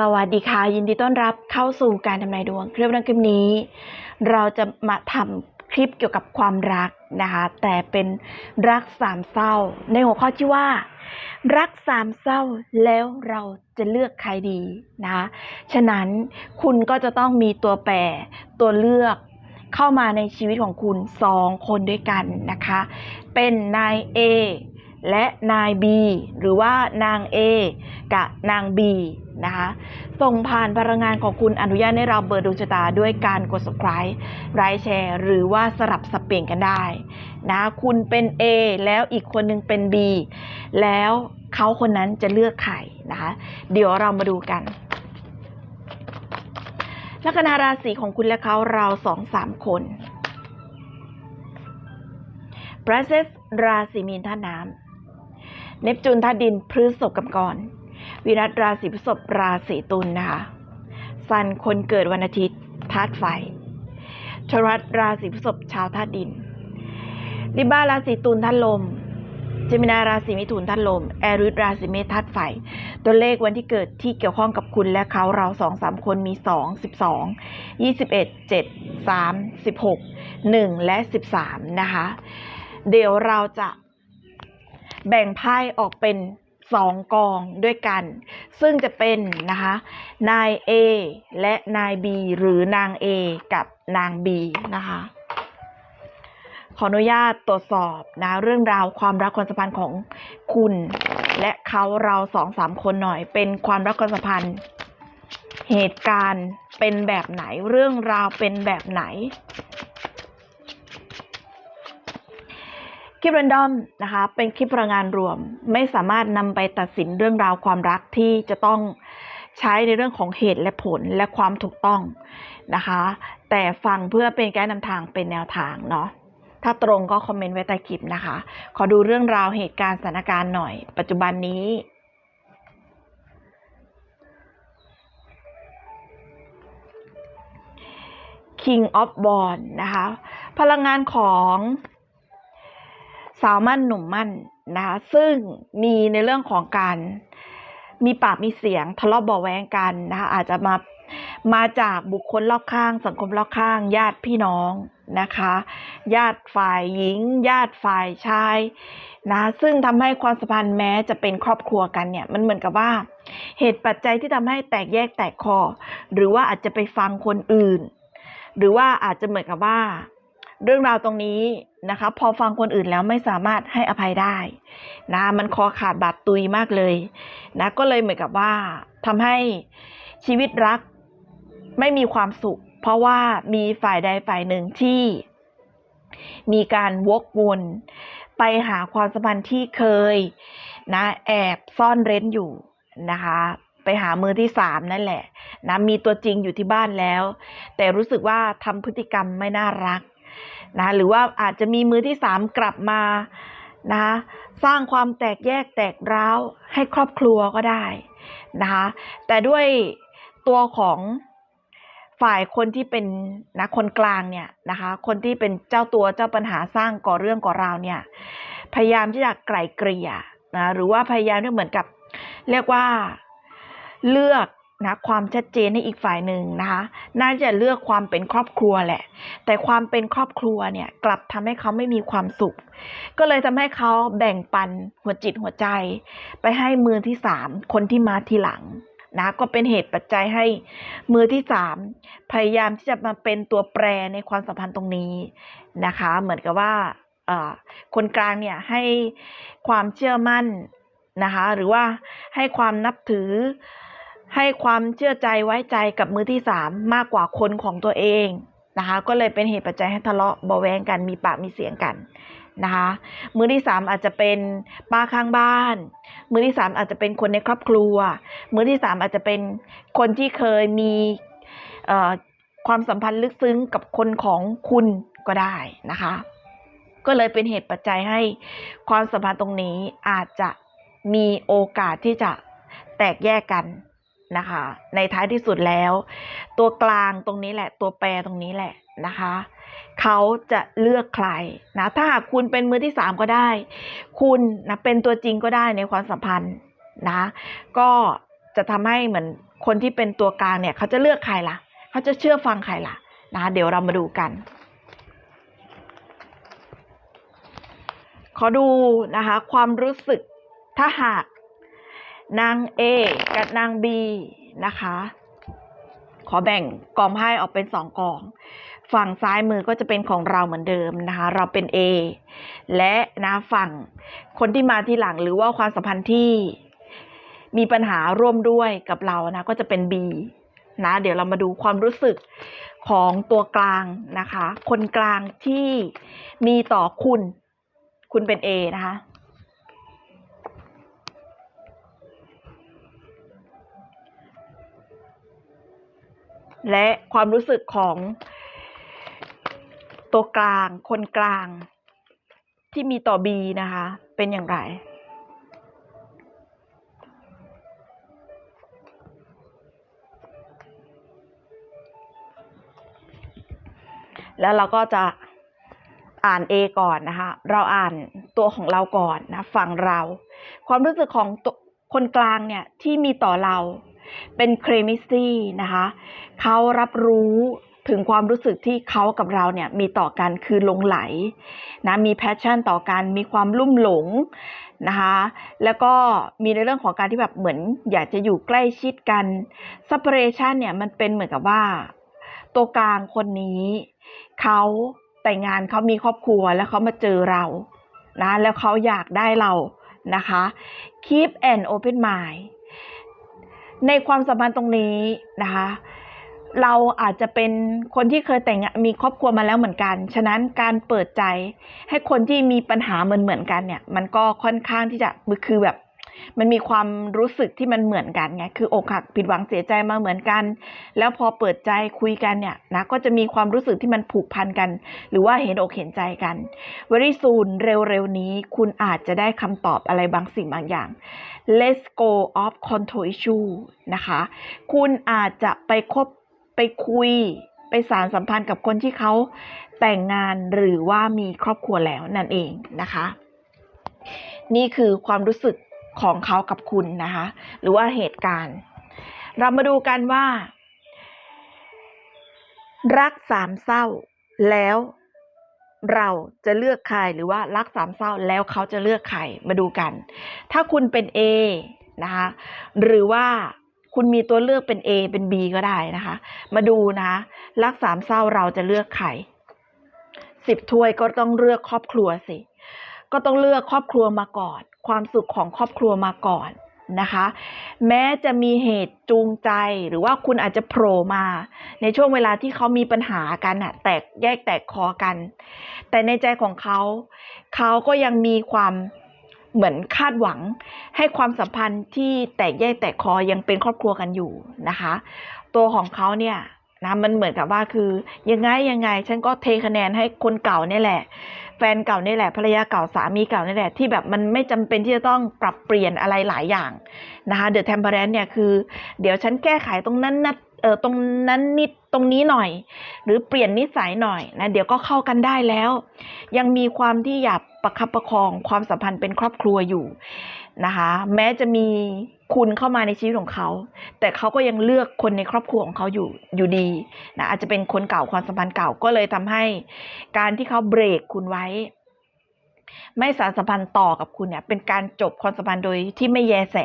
สวัสดีค่ะ ยินดีต้อนรับเข้าสู่การทำนายดวงคลิปในคลิปนี้ เราจะมาทำคลิปเกี่ยวกับความรักนะคะ แต่เป็นรักสามเศร้า ในหัวข้อที่ว่า รักสามเศร้าแล้วเราจะเลือกใครดีนะคะฉะนั้นคุณก็จะต้องมีตัวแปรตัวเลือกเข้ามาในชีวิตของคุณสองคนด้วยกันนะคะ เป็นนาย A และนาย B หรือว่านาง A กับนาง B นะคะส่งผ่านพลังงานของคุณอนุญาตให้เราเบอร์ดวงชะตาด้วยการกด subscribe ไลค์แชร์หรือว่าสลับสับเปลี่ยนกันได้นะคุณเป็น A แล้วอีกคนหนึงเป็น B แล้วเขาคนนั้นจะเลือกใครนะคะเดี๋ยวเรามาดูกันลัคนาราศีของคุณและเขาเราสองสามคน p r i n c e s s ราศีมีนท่าน้ำ เนปจูนธาตุดินพฤษภกับกรวิรัตราศีพฤษภราศีตุลนะคะซันคนเกิดวันอาทิตย์ธาตุไฟชรัตราศีพฤษภชาวธาตุดินลิบ้าราศีตุลธาตุลมเจมินาราศีมิถุนธาตุลม แอริสราศีเมษธาตุไฟ ตัวเลขวันที่เกิดที่เกี่ยวข้องกับคุณและเขาเราสองสามคนมีสองสิบสองยี่สิบเอ็ดเจ็ดสามสิบหกหนึ่งและสิบสามนะคะ เดี๋ยวเราจะ แบ่งไพ่ออกเป็นสองกองด้วยกัน ซึ่งจะเป็นนะคะนาย A และนาย B หรือนาง A กับนาง B นะคะขออนุญาตตรวจสอบนะเรื่องราวความรักความสัมพันธ์ของคุณ และเขาเราสองสามคนหน่อย เป็นความรักความสัมพันธ์ เหตุการณ์เป็นแบบไหนเรื่องราวเป็นแบบไหน คลิป r รนดอมนะคะเป็นคลิปพลังงานรวม ไม่สามารถนำไปตัดสินเรื่องราวความรักที่จะต้องใช้ในเรื่องของเหตุและผลและความถูกต้องนะคะ แต่ฟังเพื่อเป็นแก้นำทางเป็นแนวทางเนาะถ้าตรงก็คอมเมนต์ไว้ใต้คลิปนะคะ ขอดูเรื่องราวเหตุการณ์สถานการณ์หน่อย ปัจจุบันนี้ King of b o n นะคะ พลังงานของ สาวมั่นหนุ่มมั่นนะคะซึ่งมีในเรื่องของการมีปากมีเสียงทะเลาะเบาแวงกันนะคะอาจจะมามาจากบุคคลรอบข้าง สังคมรอบข้าง ญาติพี่น้องนะคะ ญาติฝ่ายหญิง ญาติฝ่ายชายนะซึ่งทำให้ความสัมพันธ์แม้จะเป็นครอบครัวกันเนี่ยมันเหมือนกับว่า เหตุปัจจัยที่ทำให้แตกแยกแตกคอ หรือว่าอาจจะไปฟังคนอื่น หรือว่าอาจจะเหมือนกับว่า เรื่องราวตรงนี้ นะคะ พอฟังคนอื่นแล้วไม่สามารถให้อภัยได้นะมันคอขาดบาดตุยมากเลยนะก็เลยเหมือนกับว่าทำให้ชีวิตรักไม่มีความสุข เพราะว่ามีฝ่ายใดฝ่ายหนึ่งที่ มีการวกวนไปหาความสัมพันธ์ที่เคยนะแอบซ่อนเร้นอยู่นะคะไปหามือที่สามนั่นแหละนะมีตัวจริงอยู่ที่บ้านแล้ว แต่รู้สึกว่าทำพฤติกรรมไม่น่ารัก นะหรือว่าอาจจะมีมือที่สามกลับมานะคะสร้างความแตกแยกแตกร้าวให้ครอบครัวก็ได้นะคะแต่ด้วยตัวของฝ่ายคนที่เป็นนะคนกลางเนี่ยนะคะคนที่เป็นเจ้าตัวเจ้าปัญหาสร้างก่อเรื่องก่อราวเนี่ยพยายามที่จะไกล่เกลี่ยนะหรือว่าพยายามที่เหมือนกับ เรียกว่าเลือก นะความชัดเจนให้อีกฝ่ายหนึ่งนะคะน่าจะเลือกความเป็นครอบครัวแหละ แต่ความเป็นครอบครัวเนี่ยกลับทำให้เขาไม่มีความสุข ก็เลยทำให้เขาแบ่งปันหัวจิตหัวใจ ไปให้มือที่สามคนที่มาทีหลังนะก็เป็นเหตุปัจจัยให้มือที่สามพยายามที่จะมาเป็นตัวแปรในความสัมพันธ์ตรงนี้นะคะ เหมือนกับว่าคนกลางเนี่ยให้ความเชื่อมั่นนะคะ หรือว่าให้ความนับถือ ให้ความเชื่อใจไว้ใจกับมือที่สามมากกว่าคนของตัวเองนะคะ ก็เลยเป็นเหตุปัจจัยให้ทะเลาะเบาแวงกันมีปากมีเสียงกันนะคะ มือที่สามอาจจะเป็นป้าข้างบ้าน มือที่สามอาจจะเป็นคนในครอบครัว มือที่สามอาจจะเป็นคนที่เคยมีความสัมพันธ์ลึกซึ้งกับคนของคุณก็ได้นะคะ ก็เลยเป็นเหตุปัจจัยให้ความสัมพันธ์ตรงนี้อาจจะมีโอกาสที่จะแตกแยกกัน นะคะ ในท้ายที่สุดแล้ว ตัวกลางตรงนี้แหละ ตัวแปรตรงนี้แหละนะคะเขาจะเลือกใครนะถ้าหากคุณเป็นมือที่สามก็ได้ คุณนะเป็นตัวจริงก็ได้ในความสัมพันธ์นะก็จะทำให้เหมือนคนที่เป็นตัวกลางเนี่ยเขาจะเลือกใครล่ะเขาจะเชื่อฟังใครล่ะนะเดี๋ยวเรามาดูกัน ขอดูนะคะความรู้สึกถ้าหาก นาง A กับนาง B นะคะ ขอแบ่งกองไพ่ออกเป็นสองกอง ฝั่งซ้ายมือก็จะเป็นของเราเหมือนเดิมนะคะ เราเป็น A และนะฝั่งคนที่มาที่หลังหรือว่าความสัมพันธ์ที่มีปัญหาร่วมด้วยกับเรานะก็จะเป็น B นะ เดี๋ยวเรามาดูความรู้สึกของตัวกลางนะคะ คนกลางที่มีต่อคุณ คุณเป็น A นะคะ และความรู้สึกของตัวกลางคนกลาง ที่มีต่อ B นะคะ เป็นอย่างไรแล้วเราก็จะอ่าน A ก่อนนะคะ เราอ่านตัวของเราก่อนนะ ฝั่งเรา ความรู้สึกของคนกลางเนี่ยที่มีต่อเรา เป็นเครมิซี่นะคะเขารับรู้ถึงความรู้สึกที่เขากับเราเนี่ยมีต่อกันคือลงไหลนะมีแพชชั่นต่อกันมีความลุ่มหลงนะคะแล้วก็มีในเรื่องของการที่แบบเหมือนอยากจะอยู่ใกล้ชิดกัน separation เนี่ยมันเป็นเหมือนกับว่า ตัวกลางคนนี้เขาแต่งงานเขามีครอบครัวแล้วเขามาเจอเรานะแล้วเขาอยากได้เรานะคะ keep an open mind ในความสัมพันธ์ตรงนี้นะคะ เราอาจจะเป็นคนที่เคยแต่งมีครอบครัวมาแล้วเหมือนกัน ฉะนั้นการเปิดใจ ให้คนที่มีปัญหาเหมือนเหมือนกันเนี่ย มันก็ค่อนข้างที่จะคือแบบ มันมีความรู้สึกที่มันเหมือนกันไงคืออกหักผิดหวังเสียใจมาเหมือนกัน แล้วพอเปิดใจคุยกันเนี่ยนะก็จะมีความรู้สึกที่มันผูกพันกัน หรือว่าเห็นอกเห็นใจกัน very soon เร็วๆนี้ คุณอาจจะได้คำตอบอะไรบางสิ่งบางอย่าง let's go of control issue นะคะ คุณอาจจะไปคบไปคุยไปสารสัมพันธ์กับคนที่เขาแต่งงานหรือว่ามีครอบครัวแล้วนั่นเองนะคะ นี่คือความรู้สึกของเขากับคุณนะคะ หรือว่าเหตุการณ์ เรามาดูกันว่า รักสามเศร้าแล้ว เราจะเลือกใครหรือว่ารักสามเศร้าแล้วเขาจะเลือกใครมาดูกัน ถ้าคุณเป็น A นะคะหรือว่าคุณมีตัวเลือกเป็น A เป็น B ก็ได้นะคะ มาดูนะรักสามเศร้าเราจะเลือกใครสิบถ้วยก็ต้องเลือกครอบครัวสิ ก็ต้องเลือกครอบครัวมาก่อน ความสุขของครอบครัวมาก่อน นะคะ แม้จะมีเหตุจูงใจหรือว่าคุณอาจจะโผล่มา ในช่วงเวลาที่เขามีปัญหากันอะแตกแยกแตกคอกัน แต่ในใจของเขา เขาก็ยังมีความเหมือนคาดหวังให้ความสัมพันธ์ที่แตกแยกแตกคอยังเป็นครอบครัวกันอยู่นะคะ ตัวของเขาเนี่ยนะมันเหมือนกับว่าคือยังไงยังไงฉันก็เทคะแนนให้คนเก่าเนี่ยแหละ แฟนเก่านี่แหละภรรยาเก่าสามีเก่านี่แหละที่แบบมันไม่จำเป็นที่จะต้องปรับเปลี่ยนอะไรหลายอย่างนะคะเดอะเทมเพ r รนเนี่ยคือ เดี๋ยวฉันแก้ไขตรงนั้นนะเออตรงนั้นนิดตรงนี้หน่อย หรือเปลี่ยนนิสัยหน่อยนะเดี๋ยวก็เข้ากันได้แล้ว ยังมีความที่อยากประคับประคองความสัมพันธ์เป็นครอบครัวอยู่นะคะ แม้จะมี คุณเข้ามาในชีวิตของเขา แต่เขาก็ยังเลือกคนในครอบครัวของเขาอยู่อยู่ดีนะอาจจะเป็นคนเก่าความสัมพันธ์เก่าก็เลยทำให้การที่เขาเบรกคุณไว้ ไม่สารสัมพันธ์ต่อกับคุณเนี่ย เป็นการจบความสัมพันธ์โดยที่ไม่แยแส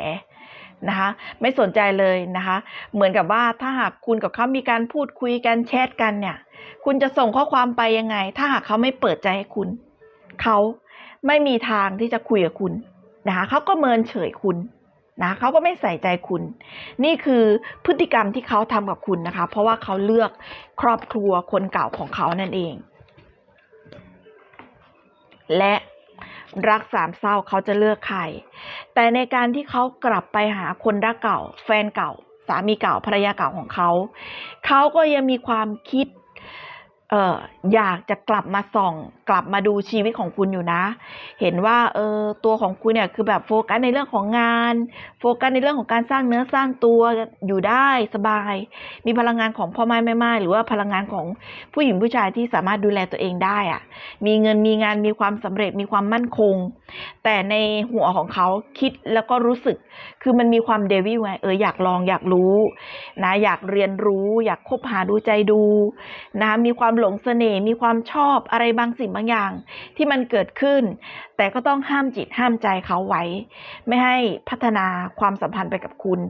นะคะไม่สนใจเลยนะคะ เหมือนกับว่าถ้าหากคุณกับเขามีการพูดคุยกันแชทกันเนี่ย คุณจะส่งข้อความไปยังไง ถ้าหากเขาไม่เปิดใจให้คุณ เขาไม่มีทางที่จะคุยกับคุณนะคะเขาก็เมินเฉยคุณ นะเขาก็ไม่ใส่ใจคุณ นี่คือพฤติกรรมที่เขาทำกับคุณนะคะ เพราะว่าเขาเลือกครอบครัวคนเก่าของเขานั่นเอง และรักสามเศร้าเขาจะเลือกใคร แต่ในการที่เขากลับไปหาคนรักเก่า แฟนเก่า สามีเก่าภรรยาเก่าของเขา เขาก็ยังมีความคิด เอออยากจะกลับมาส่อง กลับมาดูชีวิตของคุณอยู่นะ เห็นว่าเออตัวของคุณเนี่ยคือแบบโฟกัสในเรื่องของงาน โฟกัสในเรื่องของการสร้างเนื้อสร้างตัวอยู่ได้สบาย มีพลังงานของพ่อไม้แม่ไม้หรือว่าพลังงานของผู้หญิงผู้ชายที่สามารถดูแลตัวเองได้อะมีเงินมีงานมีความสำเร็จมีความมั่นคง แต่ในหัวของเขาคิดแล้วก็รู้สึก คือมันมีความเดวิลไงเอออยากลองอยากรู้นะอยากเรียนรู้ อยากคบหาดูใจดูนะมีความหลงเสน่ห์มีความชอบอะไรบางสิ่งบางอย่าง ที่มันเกิดขึ้น แต่ก็ต้องห้ามจิตห้ามใจเขาไว้ ไม่ให้พัฒนาความสัมพันธ์ไปกับคุณ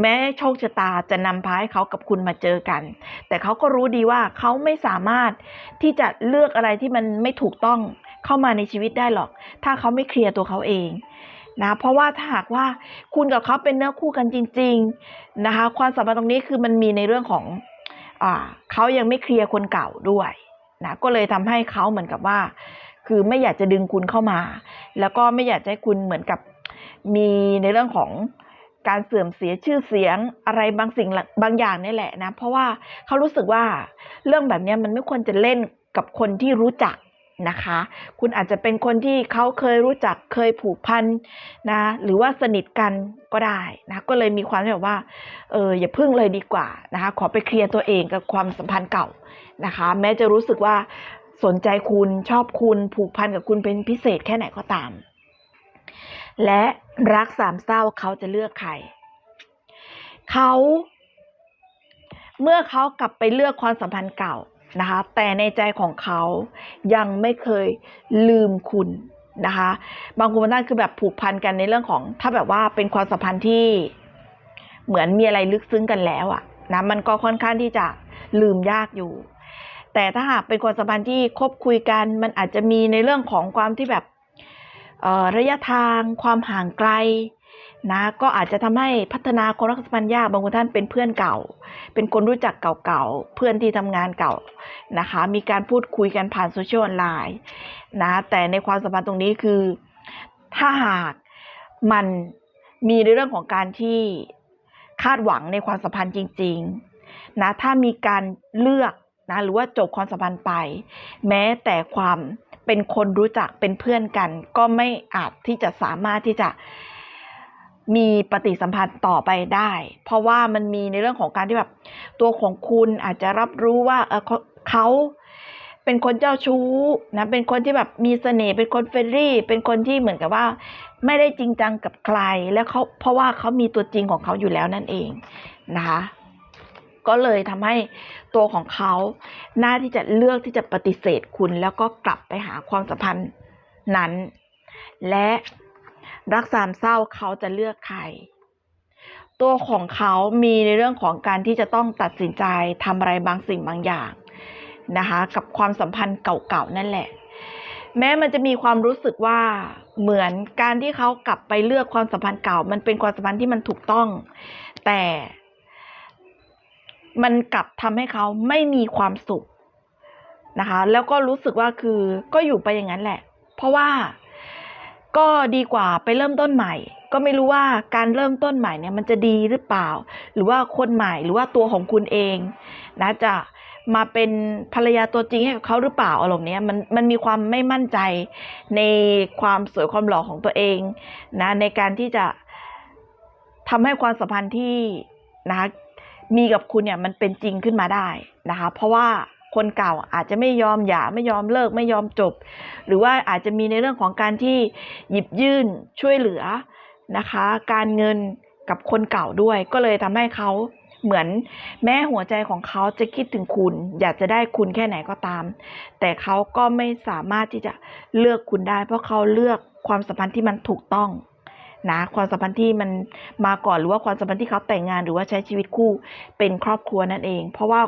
แม้โชคชะตาจะนำพาให้เขากับคุณมาเจอกัน แต่เขาก็รู้ดีว่าเขาไม่สามารถที่จะเลือกอะไรที่มันไม่ถูกต้องเข้ามาในชีวิตได้หรอก ถ้าเขาไม่เคลียร์ตัวเขาเองนะเพราะว่าถ้าหากว่าคุณกับเขาเป็นเนื้อคู่กันจริง ๆนะคะ ความสัมพันธ์ตรงนี้คือมันมีในเรื่องของ เขายังไม่เคลียร์คนเก่าด้วยนะก็เลยทำให้เขาเหมือนกับว่า คือไม่อยากจะดึงคุณเข้ามา แล้วก็ไม่อยากให้คุณเหมือนกับมีในเรื่องของการเสื่อมเสียชื่อเสียงอะไรบางสิ่งบางอย่างนี่แหละนะ เพราะว่าเขารู้สึกว่าเรื่องแบบนี้มันไม่ควรจะเล่นกับคนที่รู้จัก นะคะ คุณอาจจะเป็นคนที่เขาเคยรู้จักเคยผูกพันนะ หรือว่าสนิทกันก็ได้นะ ก็เลยมีความแบบว่า เอออย่าพึ่งเลยดีกว่านะคะ ขอไปเคลียร์ตัวเองกับความสัมพันธ์เก่านะคะ แม้จะรู้สึกว่าสนใจคุณชอบคุณผูกพันกับคุณเป็นพิเศษแค่ไหนก็ตาม และรักสามเศร้าเขาจะเลือกใครเขาเมื่อเขากลับไปเลือกความสัมพันธ์เก่า นะคะแต่ในใจของเขายังไม่เคยลืมคุณนะคะบางคนบางท่านคือแบบผูกพันกันในเรื่องของ ถ้าแบบว่าเป็นความสัมพันธ์ที่เหมือนมีอะไรลึกซึ้งกันแล้วอะนะมันก็ค่อนข้างที่จะลืมยากอยู่ แต่ถ้าหากเป็นความสัมพันธ์ที่คบคุยกัน มันอาจจะมีในเรื่องของความที่แบบระยะทาง ความห่างไกล นะก็อาจจะทำให้พัฒนาความรักสัมพันธ์ยากบางคนท่านเป็นเพื่อนเก่า เป็นคนรู้จักเก่าๆเพื่อนที่ทำงานเก่านะคะ มีการพูดคุยกันผ่านโซเชียลออนไลน์นะแต่ในความสัมพันธ์ตรงนี้คือ ถ้าหากมันมีในเรื่องของการที่คาดหวังในความสัมพันธ์จริง ๆ นะถ้ามีการเลือกนะหรือว่าจบความสัมพันธ์ไป แม้แต่ความเป็นคนรู้จักเป็นเพื่อนกัน ก็ไม่อาจที่จะสามารถที่จะ มีปฏิสัมพันธ์ต่อไปได้ เพราะว่ามันมีในเรื่องของการที่แบบ ตัวของคุณอาจจะรับรู้ว่าเออเขาเป็นคนเจ้าชู้นะเป็นคนที่แบบมีเสน่ห์เป็นคนเฟรนลี่ เป็นคนที่เหมือนกับว่า ไม่ได้จริงจังกับใครแล้วเขาเพราะว่าเขามีตัวจริงของเขาอยู่แล้วนั่นเองนะคะก็เลยทำให้ตัวของเขาหน้าที่จะเลือกที่จะปฏิเสธคุณ แล้วก็กลับไปหาความสัมพันธ์นั้น และ รักสามเศร้าเขาจะเลือกใคร ตัวของเขามีในเรื่องของการที่จะต้องตัดสินใจทำอะไรบางสิ่งบางอย่างนะคะกับความสัมพันธ์เก่าๆนั่นแหละ แม้มันจะมีความรู้สึกว่าเหมือนการที่เขากลับไปเลือกความสัมพันธ์เก่า มันเป็นความสัมพันธ์ที่มันถูกต้อง แต่มันกลับทำให้เขาไม่มีความสุขนะคะ แล้วก็รู้สึกว่าคือก็อยู่ไปอย่างนั้นแหละ เพราะว่า ก็ดีกว่าไปเริ่มต้นใหม่ ก็ไม่รู้ว่าการเริ่มต้นใหม่เนี่ยมันจะดีหรือเปล่า หรือว่าคนใหม่หรือว่าตัวของคุณเองนะจะมาเป็นภรรยาตัวจริงให้กับเขาหรือเปล่าอารมณ์เนี้ยมันมันมีความไม่มั่นใจในความสวยความหล่อของตัวเองนะในการที่จะทำให้ความสัมพันธ์ที่นะคะมีกับคุณเนี่ยมันเป็นจริงขึ้นมาได้นะคะเพราะว่า คนเก่าอาจจะไม่ยอมหย่าไม่ยอมเลิกไม่ยอมจบ หรือว่าอาจจะมีในเรื่องของการที่หยิบยื่นช่วยเหลือนะคะ การเงินกับคนเก่าด้วย ก็เลยทำให้เขาเหมือนแม้หัวใจของเขาจะคิดถึงคุณ อยากจะได้คุณแค่ไหนก็ตาม แต่เขาก็ไม่สามารถที่จะเลือกคุณได้ เพราะเขาเลือกความสัมพันธ์ที่มันถูกต้อง นะความสัมพันธ์ที่มันมาก่อนหรือว่าความสัมพันธ์ที่เขาแต่งงานหรือว่าใช้ชีวิตคู่เป็นครอบครัวนั่นเอง เพราะว่า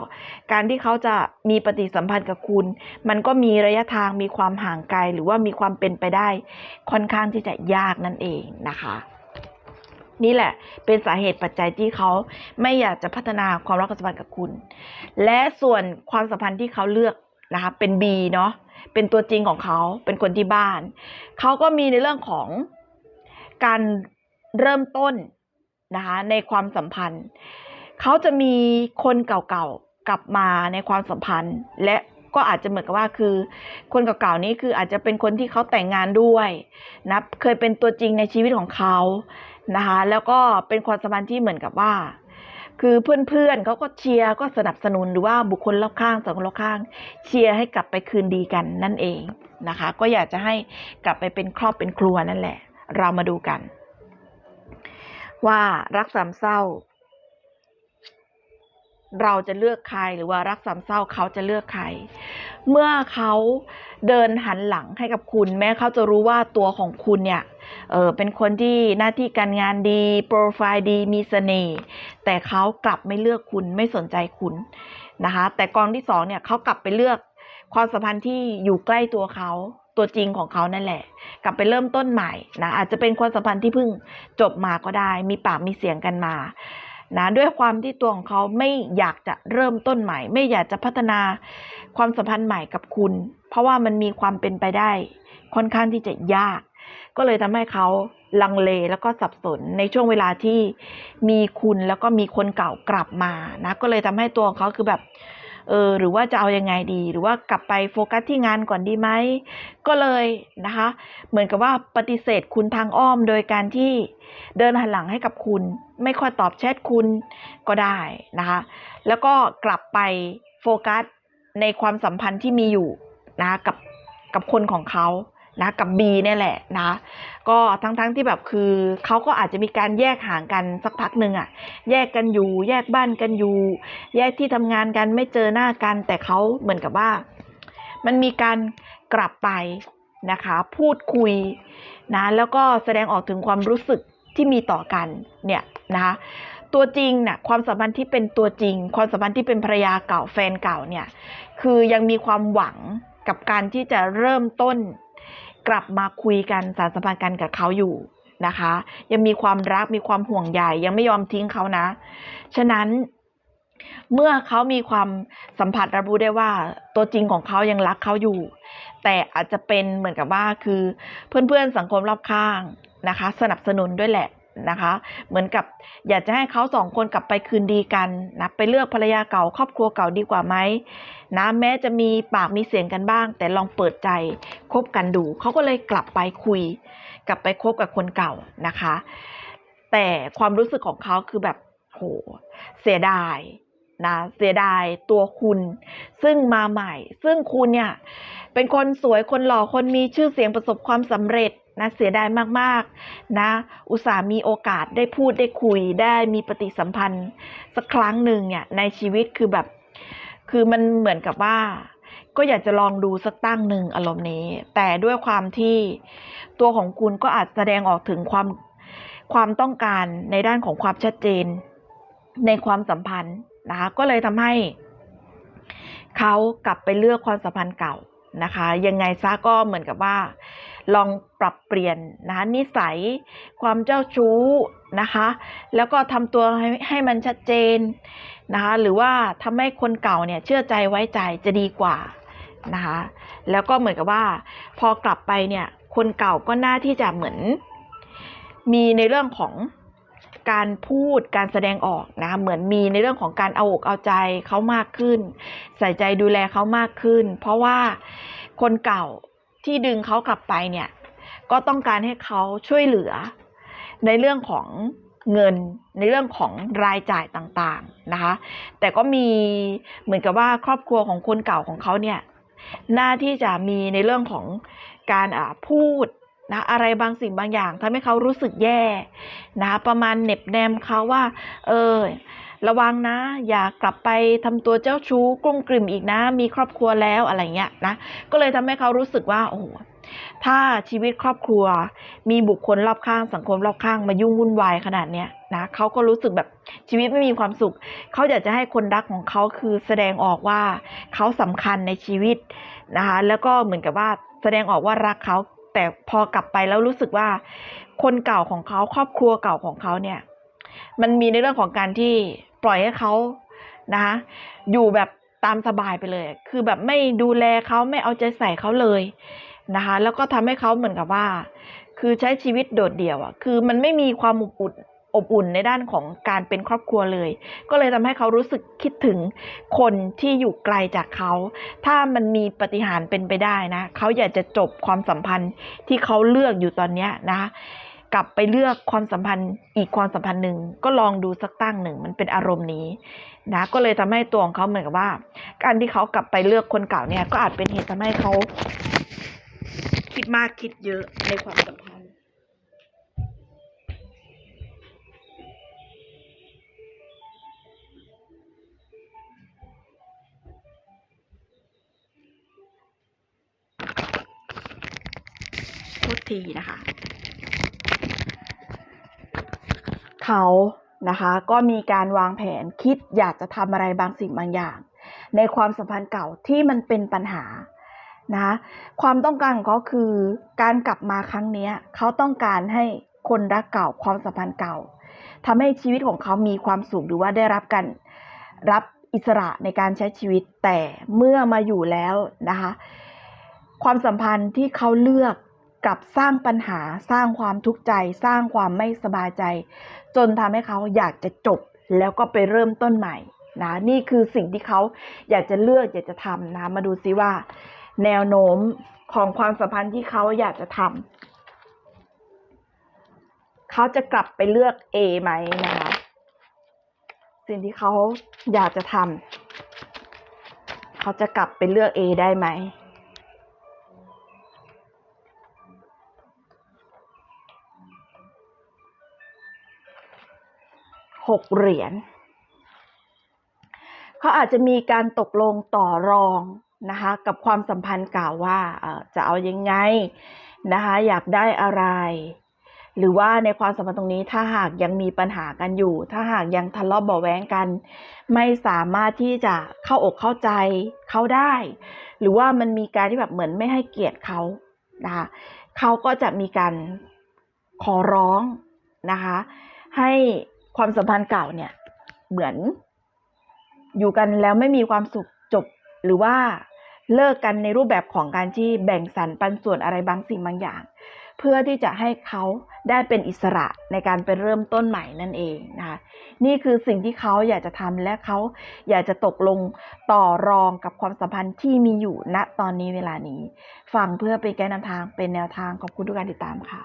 การที่เขาจะมีปฏิสัมพันธ์กับคุณ มันก็มีระยะทางมีความห่างไกล หรือว่ามีความเป็นไปได้ ค่อนข้างที่จะยากนั่นเองนะคะนี่แหละเป็นสาเหตุปัจจัยที่เขาไม่อยากจะพัฒนาความรักความสัมพันธ์กับคุณ และส่วนความสัมพันธ์ที่เขาเลือกนะคะเป็น B เนาะเป็นตัวจริงของเขาเป็นคนที่บ้าน เขาก็มีในเรื่องของ การเริ่มต้นนะคะในความสัมพันธ์ เขาจะมีคนเก่าๆกลับมาในความสัมพันธ์ และก็อาจจะเหมือนกับว่าคือ คนเก่าๆนี้คืออาจจะเป็นคนที่เขาแต่งงานด้วยนะเคยเป็นตัวจริงในชีวิตของเขานะคะแล้วก็เป็นความสัมพันธ์ที่เหมือนกับว่า คือเพื่อนๆเขาก็เชียร์ก็สนับสนุนหรือว่าบุคคลรอบข้างสังคมรอบข้างเชียร์ให้กลับไปคืนดีกันนั่นเองนะคะ ก็อยากจะให้กลับไปเป็นครอบเป็นครัวนั่นแหละ เรามาดูกัน ว่ารักสามเศร้า เราจะเลือกใครหรือว่ารักสามเศร้าเขาจะเลือกใคร เมื่อเขาเดินหันหลังให้กับคุณ แม้เขาจะรู้ว่าตัวของคุณเนี่ยเออเป็นคนที่หน้าที่การงานดี โปรไฟล์ดีมีเสน่ห์แต่เขากลับไม่เลือกคุณไม่สนใจคุณนะคะ แต่กองที่สองเนี่ยเขากลับไปเลือกความสัมพันธ์ที่อยู่ใกล้ตัวเขา ตัวจริงของเขานั่นแหละ กลับไปเริ่มต้นใหม่นะอาจจะเป็นความสัมพันธ์ที่เพิ่งจบมาก็ได้ มีปากมีเสียงกันมานะด้วยความที่ตัวของเขาไม่อยากจะเริ่มต้นใหม่ ไม่อยากจะพัฒนาความสัมพันธ์ใหม่กับคุณ เพราะว่ามันมีความเป็นไปได้ ค่อนข้างที่จะยาก ก็เลยทำให้เขาลังเลแล้วก็สับสนในช่วงเวลาที่มีคุณแล้วก็มีคนเก่ากลับมานะก็เลยทำให้ตัวของเขาคือแบบ เออหรือว่าจะเอายังไงดี หรือว่ากลับไปโฟกัสที่งานก่อนดีไหมก็เลยนะคะ เหมือนกับว่าปฏิเสธคุณทางอ้อมโดยการที่เดินหันหลังให้กับคุณ ไม่ค่อยตอบแชทคุณก็ได้นะคะ แล้วก็กลับไปโฟกัสในความสัมพันธ์ที่มีอยู่นะกับกับคนของเขา นะกับ B เนี่ยแหละนะ ก็ทั้งๆทที่แบบคือเขาก็อาจจะมีการแยกห่างกันสักพักหนึ่งอะแยกกันอยู่ แยกบ้านกันอยู่ แยกที่ทำงานกันไม่เจอหน้ากัน แต่เขาเหมือนกับว่า มันมีการกลับไปนะคะ พูดคุยนะแล้วก็แสดงออกถึงความรู้สึกที่มีต่อกันเนี่ยนะคะตัวจริงเนี่ยความสัมพันธ์ที่เป็นตัวจริง ความสัมพันธ์ที่เป็นภรรยาเก่าแฟนเก่าเนี่ยคือยังมีความหวังกับการที่จะเริ่มต้น กลับมาคุยกันสารสัมพันธ์กันกับเขาอยู่นะคะ ยังมีความรักมีความห่วงใยยังไม่ยอมทิ้งเขานะ ฉะนั้นเมื่อเขามีความสัมผัสรับรู้ได้ว่าตัวจริงของเขายังรักเขาอยู่ แต่อาจจะเป็นเหมือนกับว่าคือเพื่อนๆสังคมรอบข้างนะคะ สนับสนุนด้วยแหละ นะคะ เหมือนกับอยากจะให้เขาสองคนกลับไปคืนดีกันนะไปเลือกภรรยาเก่าครอบครัวเก่าดีกว่าไหมนะแม้จะมีปากมีเสียงกันบ้าง แต่ลองเปิดใจคบกันดูเขาก็เลยกลับไปคุย กลับไปคบกับคนเก่านะคะ แต่ความรู้สึกของเขาคือแบบโหเสียดายนะเสียดายตัวคุณ ซึ่งมาใหม่ ซึ่งคุณเนี่ยเป็นคนสวยคนหล่อคนมีชื่อเสียงประสบความสำเร็จ นะเสียดายมากๆนะอุตส่าห์มีโอกาสได้พูดได้คุยได้มีปฏิสัมพันธ์ สักครั้งหนึ่งเนี่ยในชีวิตคือแบบ คือมันเหมือนกับว่า ก็อยากจะลองดูสักตั้งหนึ่งอารมณ์นี้ แต่ด้วยความที่ตัวของคุณก็อาจแสดงออกถึงความความต้องการในด้านของความชัดเจน ในความสัมพันธ์นะคะก็เลยทำให้เขากลับไปเลือกความสัมพันธ์เก่านะคะ ยังไงซะก็เหมือนกับว่า ลองปรับเปลี่ยนนะคะนิสัยความเจ้าชู้นะคะ แล้วก็ทำตัวให้ให้มันชัดเจนนะคะหรือว่าทำให้คนเก่าเนี่ยเชื่อใจไว้ใจจะดีกว่านะคะแล้วก็เหมือนกับว่า พอกลับไปเนี่ยคนเก่าก็น่าที่จะเหมือน มีในเรื่องของการพูดการแสดงออกนะคะเหมือนมีในเรื่องของการเอาอกเอาใจเขามากขึ้น ใส่ใจดูแลเขามากขึ้น เพราะว่าคนเก่า ที่ดึงเขากลับไปเนี่ย ก็ต้องการให้เขาช่วยเหลือ ในเรื่องของเงินในเรื่องของรายจ่ายต่างๆนะคะ แต่ก็มีเหมือนกับว่าครอบครัวของคนเก่าของเขาเนี่ยหน้าที่จะมีในเรื่องของการพูดนะอะไรบางสิ่งบางอย่างทำให้เขารู้สึกแย่นะประมาณเน็บแนมเขาว่า เออ ระวังนะ อย่ากลับไปทำตัวเจ้าชู้กลุ้มกลิ่มอีกนะ มีครอบครัวแล้วอะไรเงี้ยนะ ก็เลยทำให้เขารู้สึกว่าโอ้โหถ้าชีวิตครอบครัว มีบุคคลรอบข้างสังคมรอบข้างมายุ่งวุ่นวายขนาดเนี้ยนะเขาก็รู้สึกแบบชีวิตไม่มีความสุข เขาอยากจะให้คนรักของเขาคือแสดงออกว่าเขาสำคัญในชีวิตนะคะแล้วก็เหมือนกับว่าแสดงออกว่ารักเขาแต่พอกลับไปแล้วรู้สึกว่า คนเก่าของเขาครอบครัวเก่าของเขาเนี่ย มันมีในเรื่องของการที่ ปล่อยให้เขานะคะอยู่แบบตามสบายไปเลย คือแบบไม่ดูแลเขาไม่เอาใจใส่เขาเลยนะคะ แล้วก็ทำให้เขาเหมือนกับว่า คือใช้ชีวิตโดดเดี่ยวอะ คือมันไม่มีความอบอุ่นอบอุ่นในด้านของการเป็นครอบครัวเลย ก็เลยทำให้เขารู้สึกคิดถึงคนที่อยู่ไกลจากเขา ถ้ามันมีปฏิหารเป็นไปได้นะ เขาอยากจะจบความสัมพันธ์ที่เขาเลือกอยู่ตอนเนี้ยนะ กลับไปเลือกความสัมพันธ์อีกความสัมพันธ์หนึ่งก็ลองดูสักตั้งหนึ่งมันเป็นอารมณ์นี้นะก็เลยทำให้ตัวของเขาเหมือนกับว่า การที่เขากลับไปเลือกคนเก่าเนี่ย ก็อาจเป็นเหตุทำให้เขา คิดมากคิดเยอะในความสัมพันธ์โทษทีนะคะ เขานะคะก็มีการวางแผนคิดอยากจะทำอะไรบางสิ่งบางอย่าง ในความสัมพันธ์เก่าที่มันเป็นปัญหานะความต้องการของเขาคือการกลับมาครั้งนี้เขาต้องการให้คนรักเก่าความสัมพันธ์เก่าทำให้ชีวิตของเขามีความสุขหรือว่าได้รับการรับอิสระในการใช้ชีวิตแต่เมื่อมาอยู่แล้วนะคะ ความสัมพันธ์ที่เขาเลือก กลับสร้างปัญหาสร้างความทุกข์ใจ สร้างความไม่สบายใจ จนทำให้เขาอยากจะจบแล้วก็ไปเริ่มต้นใหม่นะนี่คือสิ่งที่เขาอยากจะเลือกอยากจะทำนะมาดูซิว่า แนวโน้มของความสัมพันธ์ที่เขาอยากจะทำเขาจะกลับไปเลือก A ไหมนะคะสิ่งที่เขาอยากจะทำเขาจะกลับไปเลือก A ได้ไหม หกเหรียญเขาอาจจะมีการตกลงต่อรองนะคะกับความสัมพันธ์เก่าวว่าจะเอายังไงนะคะอยากได้อะไร หรือว่าในความสัมพันธ์ตรงนี้ถ้าหากยังมีปัญหากันอยู่ ถ้าหากยังทะเลาะเบาะแว้งกัน ไม่สามารถที่จะเข้าอกเข้าใจเขาได้ หรือว่ามันมีการที่แบบเหมือนไม่ให้เกียรติเขานะคะเขาก็จะมีการขอร้องนะคะให้ ความสัมพันธ์เก่าเนี่ย เหมือน อยู่กันแล้วไม่มีความสุขจบ หรือว่าเลิกกันในรูปแบบของการที่แบ่งสรรปันส่วนอะไรบางสิ่งบางอย่าง เพื่อที่จะให้เขาได้เป็นอิสระในการไปเริ่มต้นใหม่นั่นเองนะคะนี่คือสิ่งที่เขาอยากจะทำและเขาอยากจะตกลงต่อรองกับความสัมพันธ์ที่มีอยู่ณตอนนี้เวลานี้ ฟังเพื่อเป็นแกนนำทางเป็นแนวทางขอบคุณทุกการติดตามค่ะ